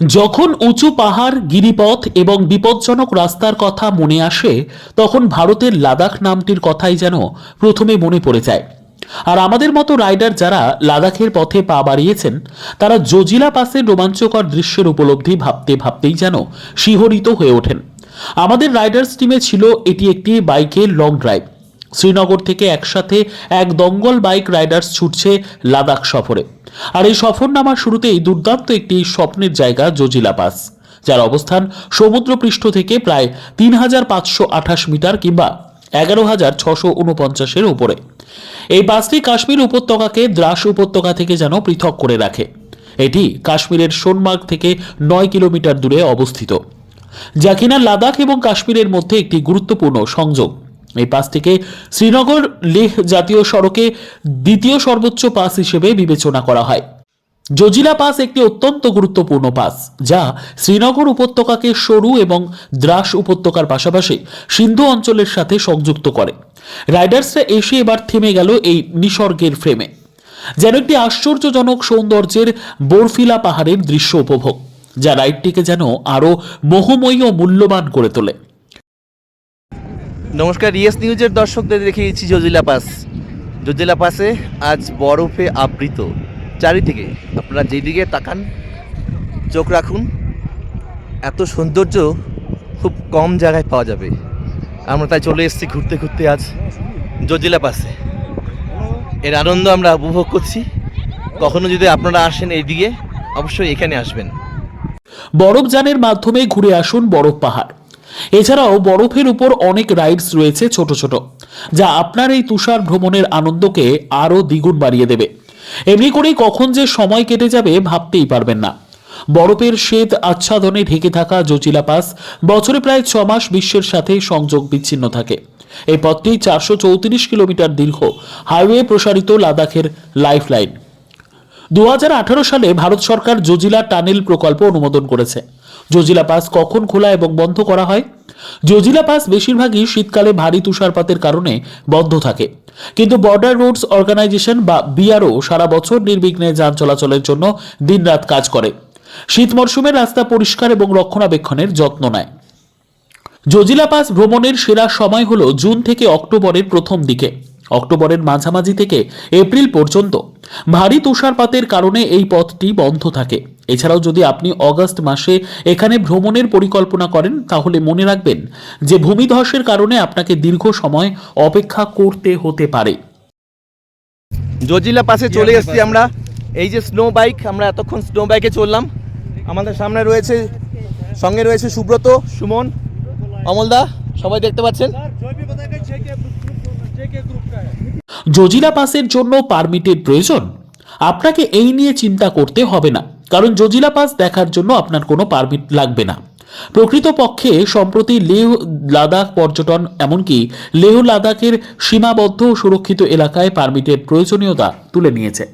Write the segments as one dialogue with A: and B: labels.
A: যখন উঁচু পাহাড়, গিরিপথ এবং বিপজ্জনক রাস্তার কথা মনে আসে, তখন ভারতের লাদাখ নামটির কথাই যেন প্রথমে মনে পড়ে যায়। আর আমাদের মতো রাইডার যারা লাদাখের পথে পা বাড়িয়েছেন, তারা জজিলা পাসের রোমাঞ্চকর দৃশ্যের উপলব্ধি ভাবতে ভাবতেই যেন শিহরিত হয়ে ওঠেন। আমাদের রাইডার্স টিমে ছিল এটি একটি বাইকের লং ড্রাইভ। শ্রীনগর থেকে একসাথে এক দঙ্গল বাইক রাইডার্স ছুটছে লাদাখ সফরে। আর এই সফরনামার শুরুতেই দুর্দান্ত একটি স্বপ্নের জায়গা জজিলা পাস, যার অবস্থান সমুদ্রপৃষ্ঠ থেকে প্রায় তিন হাজার পাঁচশো আঠাশ মিটার কিংবা এগারো হাজার ছশো উনপঞ্চাশের উপরে। এই পাসটি কাশ্মীর উপত্যকাকে দ্রাস উপত্যকা থেকে যেন পৃথক করে রাখে। এটি কাশ্মীরের সোনমার্গ থেকে নয় কিলোমিটার দূরে অবস্থিত। যা কিনা লাদাখ এবং কাশ্মীরের মধ্যে একটি গুরুত্বপূর্ণ সংযোগ। এই পাস থেকে শ্রীনগর লেহ জাতীয় সড়কে দ্বিতীয় সর্বোচ্চ পাস হিসেবে বিবেচনা করা হয়। জজিলা পাস একটি অত্যন্ত গুরুত্বপূর্ণ পাস, যা শ্রীনগর উপত্যকাকে সরু এবং দ্রাস উপত্যকার পাশাপাশি সিন্ধু অঞ্চলের সাথে সংযুক্ত করে। রাইডার্সরা এসে এবার থেমে গেল এই নিসর্গের ফ্রেমে। যেন একটি আশ্চর্যজনক সৌন্দর্যের বোরফিলা পাহাড়ের দৃশ্য উপভোগ, যা রাইডটিকে যেন আরও মোহময়ী ও মূল্যবান করে তোলে।
B: নমস্কার ইয়েস নিউজের দর্শকদের দেখিয়েছি জজিলা পাস। জজিলা পাসে আজ বরফে আবৃত। চারিদিকে আপনারা যেদিকে তাকান, চোখ রাখুন, এত সৌন্দর্য খুব কম জায়গায় পাওয়া যাবে। আমরা তাই চলে এসেছি ঘুরতে ঘুরতে আজ জজিলা পাসে। এর আনন্দ আমরা উপভোগ করছি। কখনো যদি আপনারা আসেন এইদিকে, অবশ্যই এখানে আসবেন।
A: বরফ যানের মাধ্যমে ঘুরে আসুন বরফ পাহাড়। এছাড়াও বরফের উপর অনেক রাইডস রয়েছে ছোট ছোট, যা আপনার এই তুষার ভ্রমণের আনন্দকে আরও দ্বিগুণ বাড়িয়ে দেবে। এমনি করেই কখন যে সময় কেটে যাবে ভাবতেই পারবেন না। বরফের শ্বেত আচ্ছাদনে ঢেকে থাকা জটিলা পাস বছরে প্রায় ছ মাস বিশ্বের সাথে সংযোগ বিচ্ছিন্ন থাকে। এই পথটি চারশো চৌত্রিশ কিলোমিটার দীর্ঘ হাইওয়ে প্রসারিত লাদাখের লাইফলাইন। দু হাজার আঠারো সালে ভারত সরকার জজিলা টানেল প্রকল্প অনুমোদন করেছে। জজিলা পাস কখন খোলা এবং বন্ধ করা হয়? জজিলা পাস বেশিরভাগই শীতকালে ভারী তুষারপাতের কারণে বন্ধ থাকে। কিন্তু বর্ডার রোডস অর্গানাইজেশন বা বিআরও সারা বছর নির্বিঘ্নে যান চলাচলের জন্য দিনরাত কাজ করে। শীত মরশুমে রাস্তা পরিষ্কার এবং রক্ষণাবেক্ষণের যত্ন নেয়। জজিলা পাস ভ্রমণের সেরা সময় হল জুন থেকে অক্টোবরের প্রথম দিকে। অক্টোবরের মাঝামাঝি থেকে এপ্রিল পর্যন্ত ভারী তুষারপাতের কারণে এই পথটি বন্ধ থাকে। এছাড়াও যদি আপনি অগস্ট মাসে এখানে ভ্রমণের পরিকল্পনা করেন তাহলে মনে রাখবেন যে ভূমিধসের কারণে আপনাকে দীর্ঘ সময় অপেক্ষা করতে হতে পারে।
B: জজিলা পাশে চলে এসেছি আমরা। এই যে স্নো বাইক আমরা এতক্ষণ স্নো বাইকে চললাম। আমাদের সামনে রয়েছে সঙ্গে রয়েছে সুব্রত সুমন অমলদা সবাই দেখতে পাচ্ছেন?
A: জজিলা পাসের জন্য পারমিটের প্রয়োজন? আপনাকে এই নিয়ে চিন্তা করতে হবে না, কারণ জজিলা পাস দেখার জন্য আপনার কোনো পারমিট লাগবে না। প্রকৃতপক্ষে, সম্প্রতি লেহ লাদাখ পর্যটন, এমনকি লেহ লাদাখের সীমাবদ্ধ সুরক্ষিত এলাকায় পারমিটের প্রয়োজনীয়তা তুলে নিয়েছে।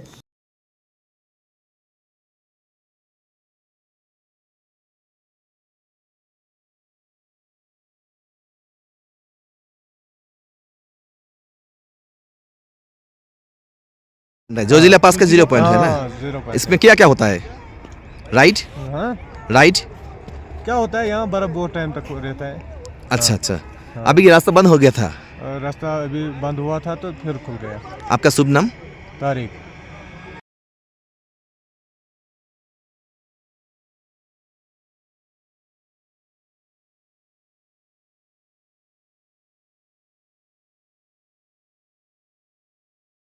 B: जोजिला पास का ज़ीरो पॉइंट है ना।
C: हाँ,
B: इसमें क्या क्या होता है?
C: राइट
B: राइट
C: क्या होता है? यहाँ बर्फ़ बहुत टाइम तक रहता है।
B: अच्छा अच्छा। अभी ये रास्ता बंद हो गया था?
C: रास्ता अभी बंद हुआ था तो फिर खुल गया।
B: आपका शुभ नाम?
C: तारीख